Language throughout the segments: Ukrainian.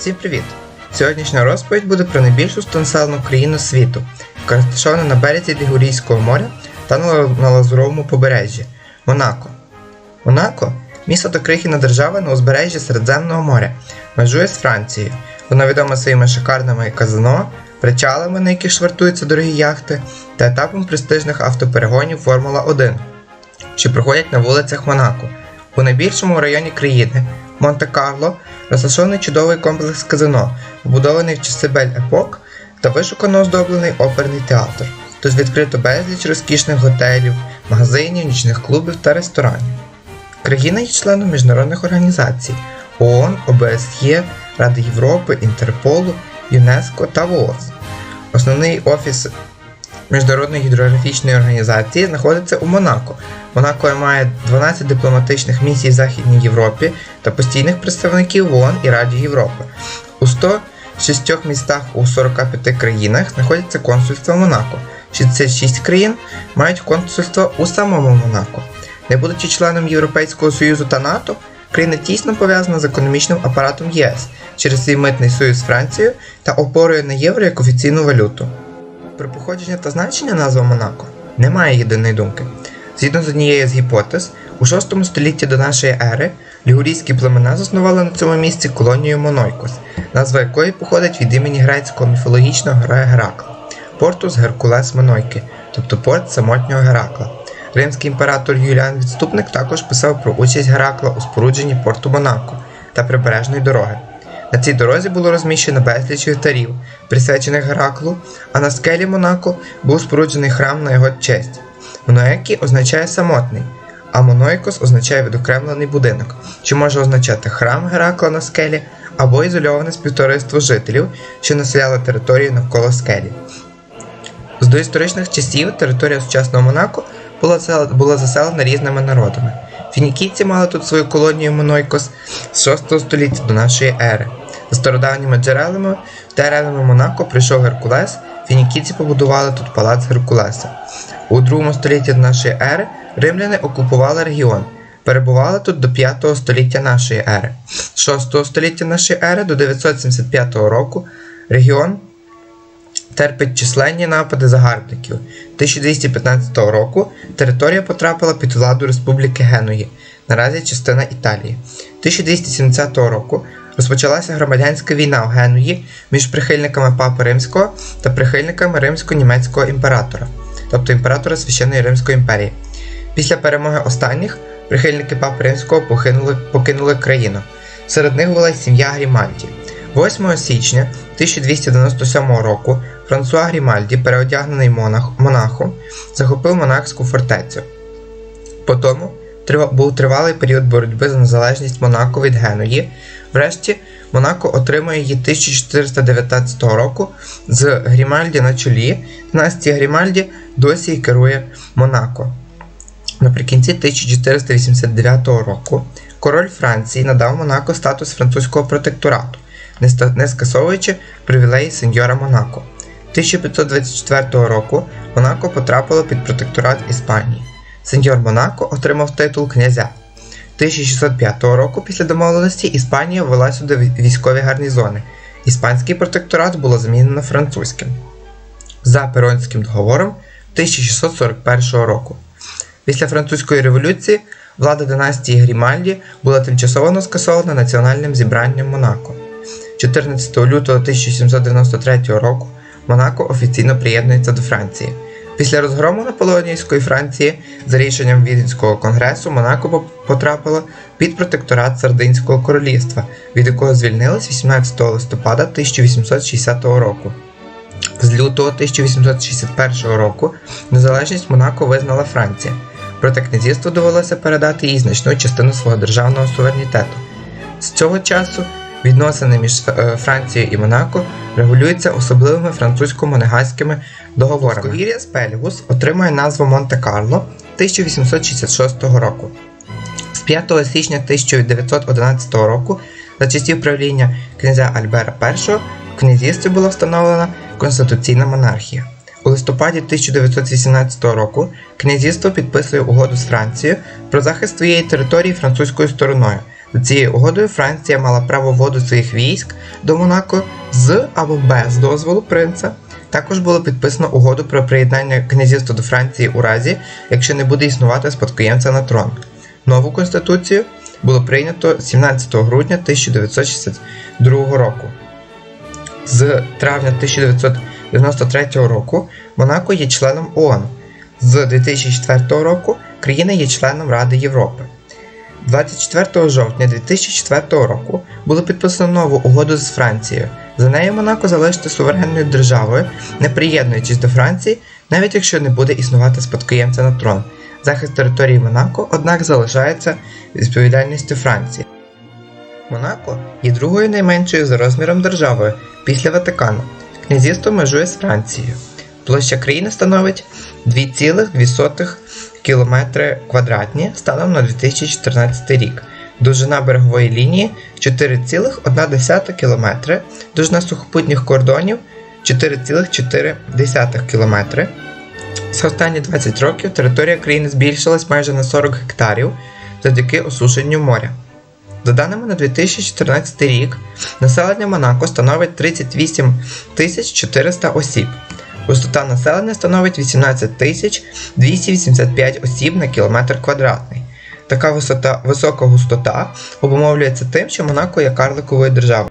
Всім привіт! Сьогоднішня розповідь буде про найбільшу густонаселену країну світу, яка розташована на березі Лігурійського моря та на Лазуровому побережжі Монако. Монако місто та крихітна держава на узбережжі Середземного моря, межує з Францією. Вона відома своїми шикарними казино, причалами, на яких швартуються дорогі яхти, та етапом престижних автоперегонів Формула 1, що проходять на вулицях Монако. У найбільшому районі країни Монте-Карло розташований чудовий комплекс казино, побудований в часи Бель-Епок та вишукано оздоблений оперний театр. Тут відкрито безліч розкішних готелів, магазинів, нічних клубів та ресторанів. Країна є членом міжнародних організацій ООН, ОБСЄ, Ради Європи, Інтерполу, ЮНЕСКО та ВООЗ. Основний офіс Міжнародної гідрографічної організації знаходиться у Монако. Монако має 12 дипломатичних місій в Західній Європі та постійних представників в ООН і Раді Європи. У 106 містах у 45 країнах знаходяться консульства Монако. 66 країн мають консульство у самому Монако. Не будучи членом Європейського Союзу та НАТО, країна тісно пов'язана з економічним апаратом ЄС через свій митний союз з Францією та опорою на євро як офіційну валюту. Про походження та значення назви Монако немає єдиної думки. Згідно з однією з гіпотез, у 6 столітті до нашої ери лігурійські племена заснували на цьому місці колонію Монойкос, назва якої походить від імені грецького міфологічного героя Геракла, порту з Геркулес Монойки, тобто порт самотнього Геракла. Римський імператор Юліан Відступник також писав про участь Геракла у спорудженні порту Монако та прибережної дороги. На цій дорозі було розміщено безліч вівтарів, присвячених Гераклу, а на скелі Монако був споруджений храм на його честь. Моноекі означає самотний, а Монойкос означає відокремлений будинок, що може означати храм Геракла на скелі або ізольоване співтовариство жителів, що населяли територію навколо скелі. З доісторичних часів територія сучасного Монако була заселена різними народами. Фінікійці мали тут свою колонію Монойкос з 6 століття до нашої ери. За стародавніми джерелами, в теренами Монако прийшов Геркулес, фінікійці побудували тут палац Геркулеса. У 2 столітті нашої ери римляни окупували регіон, перебували тут до 5 століття нашої ери. З 6 століття нашої ери до 975 року регіон терпить численні напади загарбників. 1215 року територія потрапила під владу Республіки Генуї, наразі частина Італії. 1270 року розпочалася громадянська війна в Генуї між прихильниками Папи Римського та прихильниками римсько-німецького імператора, тобто імператора Священної Римської імперії. Після перемоги останніх прихильники Папи Римського покинули, покинули країну. Серед них була сім'я Грімальді. 8 січня 1297 року Франсуа Грімальді, переодягнений монах, монахом, захопив монахську фортецю. Потому трива- був тривалий період боротьби за незалежність Монако від Генуї. Врешті Монако отримує її 1419 року з Грімальді на чолі. Династія Грімальді досі керує Монако. Наприкінці 1489 року король Франції надав Монако статус французького протекторату, не скасовуючи привілеї сеньора Монако. 1524 року Монако потрапило під протекторат Іспанії. Сеньор Монако отримав титул князя. 1605 року після домовленості Іспанія ввела сюди військові гарнізони. Іспанський протекторат було замінено французьким за Перонським договором 1641 року. Після французької революції влада династії Грімальді була тимчасово скасована національним зібранням Монако. 14 лютого 1793 року Монако офіційно приєднується до Франції. Після розгрому Наполеонівської Франції за рішенням Віденського конгресу Монако потрапило під протекторат Сардинського королівства, від якого звільнилось 18 листопада 1860 року. З лютого 1861 року незалежність Монако визнала Франція, проте князівству довелося передати їй значну частину свого державного суверенітету. З цього часу відносини між е, Францією і Монако регулюються особливими французько-монегальськими договорами. Повір'я з Пельгус отримує назву Монте-Карло 1866 року. З 5 січня 1911 року за часів правління князя Альбера І в князівстві була встановлена конституційна монархія. У листопаді 1918 року князівство підписує угоду з Францією про захист своєї території французькою стороною За цією угодою Франція мала право вводу своїх військ до Монако з або без дозволу принца. Також було підписано угоду про приєднання князівства до Франції у разі, якщо не буде існувати спадкоємця на трон. Нову конституцію було прийнято 17 грудня 1962 року. З травня 1993 року Монако є членом ООН. З 2004 року країна є членом Ради Європи. 24 жовтня 2004 року було підписано нову угоду з Францією. За нею Монако залишиться суверенною державою, не приєднуючись до Франції, навіть якщо не буде існувати спадкоємця на трон. Захист території Монако, однак, залишається відповідальністю Франції. Монако є другою найменшою за розміром державою після Ватикану. Князівство межує з Францією. Площа країни становить 2,2 км квадратні станом на 2014 рік. Довжина берегової лінії 4,1 км, довжина сухопутніх кордонів 4,4 км. За останні 20 років територія країни збільшилась майже на 40 гектарів завдяки осушенню моря. За даними на 2014 рік, населення Монако становить 38 400 осіб. Густота населення становить 18 285 осіб на кілометр квадратний. Така висота, висока густота обумовлюється тим, що Монако є карликовою державою.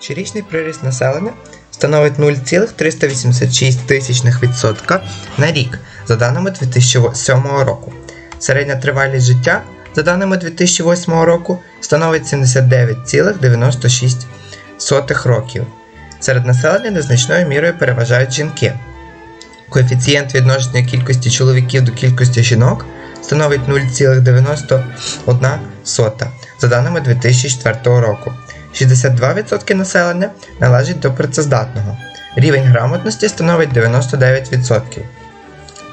Щорічний приріст населення становить 0,386 тисячних відсотка на рік за даними 2007 року. Середня тривалість життя за даними 2008 року становить 79,96 років. Серед населення незначною мірою переважають жінки. Коефіцієнт відношення кількості чоловіків до кількості жінок становить 0,91 за даними 2004 року. 62% населення належить до працездатного. Рівень грамотності становить 99%.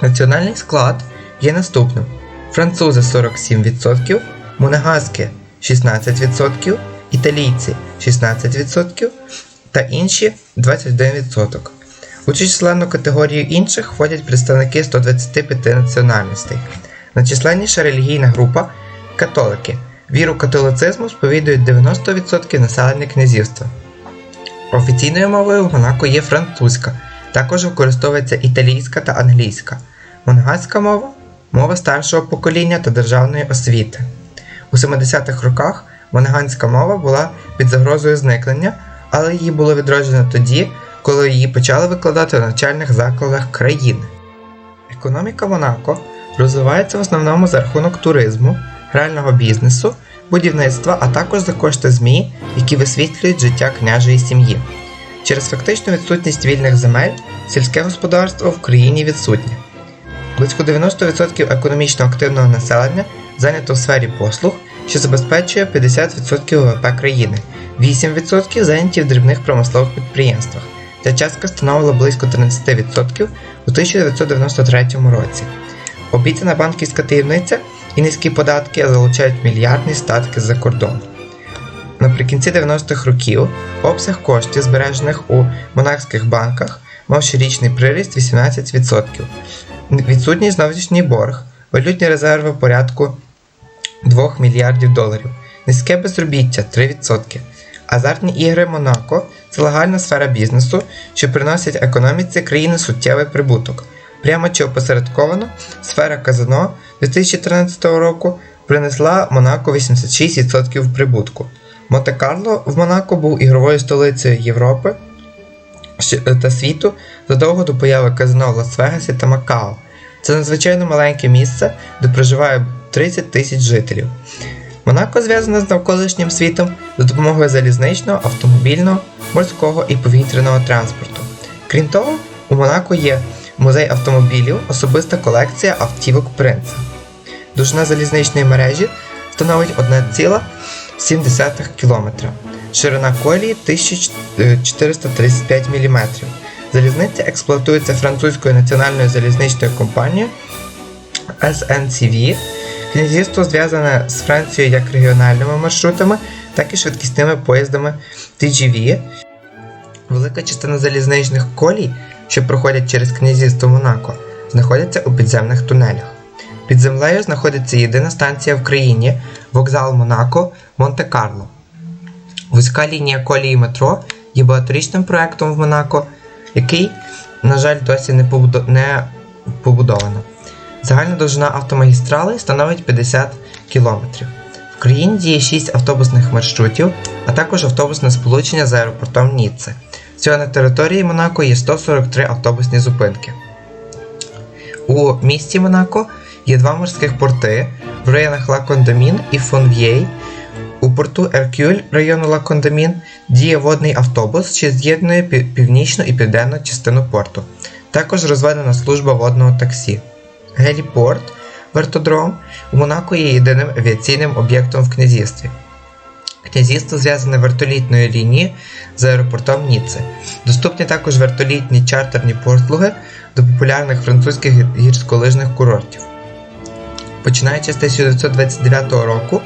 Національний склад є наступним: французи 47%, монегаски 16%, італійці 16% та інші 21%. У численну категорію інших входять представники 125 національностей. Найчисленніша релігійна група католики. Віру католицизму сповідують 90% населення князівства. Офіційною мовою в Монако є французька, також використовується італійська та англійська. Монгольська мова мова старшого покоління та державної освіти. У 70-х роках монганська мова була під загрозою зникнення, але її було відроджено тоді, коли її почали викладати в навчальних закладах країни. Економіка Монако розвивається в основному за рахунок туризму, грального бізнесу, будівництва, а також за кошти ЗМІ, які висвітлюють життя княжої сім'ї. Через фактичну відсутність вільних земель сільське господарство в країні відсутнє. Близько 90% економічно активного населення зайнято в сфері послуг, що забезпечує 50% ВВП країни, 8% зайняті в дрібних промислових підприємствах. Ця частка становила близько 13% у 1993 році. Обіцяна банківська таємниця і низькі податки залучають мільярдні статки з-за кордону. Наприкінці 90-х років обсяг коштів, збережених у монархських банках, мав щорічний приріст 18%. Відсутній зовнішній борг, валютні резерви в порядку 2 мільярдів доларів, низьке безробіття 3%. Азартні ігри Монако це легальна сфера бізнесу, що приносить економіці країни суттєвий прибуток. Прямо чи опосередковано сфера казино 2013 року принесла Монако 86% прибутку. Монте-Карло в Монако був ігровою столицею Європи та світу задовго до появи казино в Лас-Вегасі та Макао. Це надзвичайно маленьке місце, де проживає 30 тисяч жителів. Монако зв'язане з навколишнім світом за допомогою залізничного, автомобільного, морського і повітряного транспорту. Крім того, у Монако є музей автомобілів, особиста колекція автівок принца. Довжина залізничної мережі становить 1,7 км, ширина колії 1435 мм. Залізниця експлуатується французькою національною залізничною компанією SNCV. Князівство зв'язане з Францією як регіональними маршрутами, так і швидкісними поїздами TGV. Велика частина залізничних колій, що проходять через князівство Монако, знаходяться у підземних тунелях. Під землею знаходиться єдина станція в країні вокзал Монако Монте-Карло. Вузька лінія колії метро є багаторічним проектом в Монако, який, на жаль, досі не, побудо- не побудовано. Загальна довжина автомагістрали становить 50 км. В країні діє 6 автобусних маршрутів, а також автобусне сполучення з аеропортом Ніцце. Всього на території Монако є 143 автобусні зупинки. У місті Монако є два морських порти в районах Ла Кондамін і Фонв'єй. У порту Еркюль району Ла Кондамін діє водний автобус, що з'єднує північну і південну частину порту. Також розведена служба водного таксі. Геліпорт, вертодром у Монако є єдиним авіаційним об'єктом в князівстві. Князівство зв'язане вертолітною лінією з аеропортом Ніцце. Доступні також вертолітні чартерні послуги до популярних французьких гірськолижних курортів. Починаючи з 1929 року,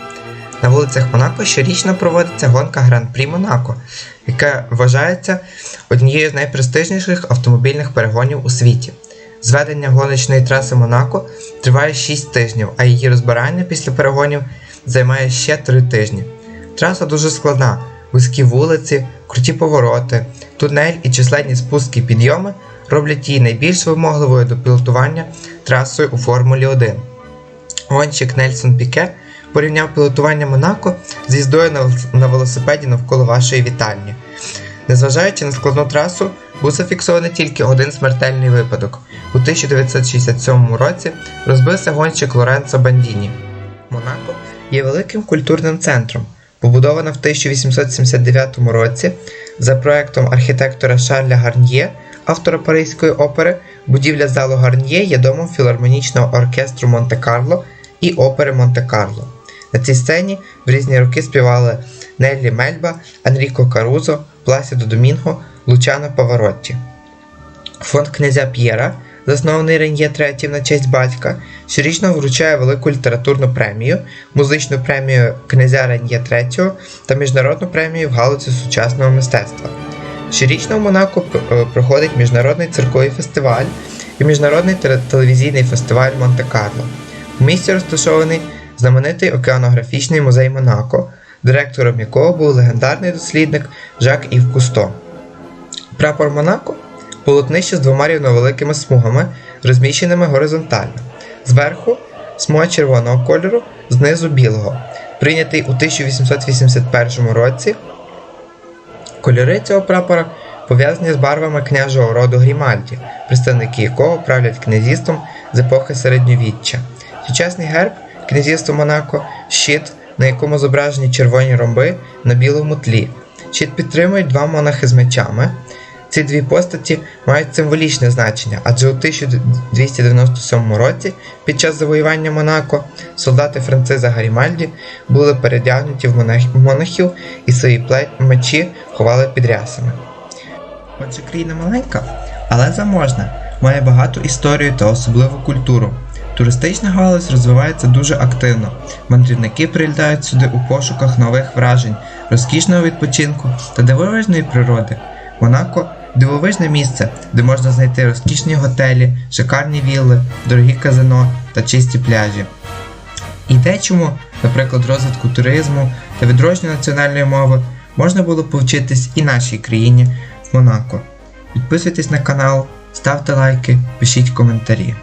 на вулицях Монако щорічно проводиться гонка Гран-прі Монако, яка вважається однією з найпрестижніших автомобільних перегонів у світі. Зведення гоночної траси Монако триває 6 тижнів, а її розбирання після перегонів займає ще 3 тижні. Траса дуже складна: вузькі вулиці, круті повороти, тунель і численні спуски підйоми роблять її найбільш вимогливою до пілотування трасою у Формулі 1. Гонщик Нельсон Піке порівняв пілотування Монако з їздою на велосипеді навколо вашої вітальні. Незважаючи на складну трасу, був зафіксований тільки один смертельний випадок. У 1967 році розбився гонщик Лоренцо Бандіні. Монако є великим культурним центром. Побудована в 1879 році за проектом архітектора Шарля Гарньє, автора Паризької опери, будівля залу Гарньє є домом філармонічного оркестру Монте-Карло і опери Монте-Карло. На цій сцені в різні роки співали Неллі Мельба, Енріко Карузо, Пласідо Домінго, Лучано Паваротті. Фонд князя П'єра, заснований Рен'є III на честь батька, щорічно вручає велику літературну премію, музичну премію князя Рен'є III та міжнародну премію в галузі сучасного мистецтва. Щорічно в Монако е, проходить міжнародний цирковий фестиваль і міжнародний телевізійний фестиваль Монте-Карло. У місті розташований знаменитий океанографічний музей Монако, директором якого був легендарний дослідник Жак Ів Кусто. Прапор Монако полотнище з двома рівновеликими смугами, розміщеними горизонтально. Зверху смуга червоного кольору, знизу білого. Прийнятий у 1881 році. Кольори цього прапора пов'язані з барвами княжого роду Грімальді, представники якого правлять князівством з епохи середньовіччя. Сучасний герб князівства Монако щит, на якому зображені червоні ромби на білому тлі. Щит підтримують два монахи з мечами. Ці дві постаті мають символічне значення, адже у 1297 році, під час завоювання Монако, солдати Франциза Гарімальді були передягнуті в монах- монахів і свої мечі ховали під рясами. Отже, країна маленька, але заможна, має багату історію та особливу культуру. Туристична галузь розвивається дуже активно. Мандрівники прилітають сюди у пошуках нових вражень, розкішного відпочинку та дивовижної природи. Монако дивовижне місце, де можна знайти розкішні готелі, шикарні вілли, дорогі казино та чисті пляжі. І дечому, наприклад, розвитку туризму та відродження національної мови можна було повчитись і нашій країні в Монако. Підписуйтесь на канал, ставте лайки, пишіть коментарі.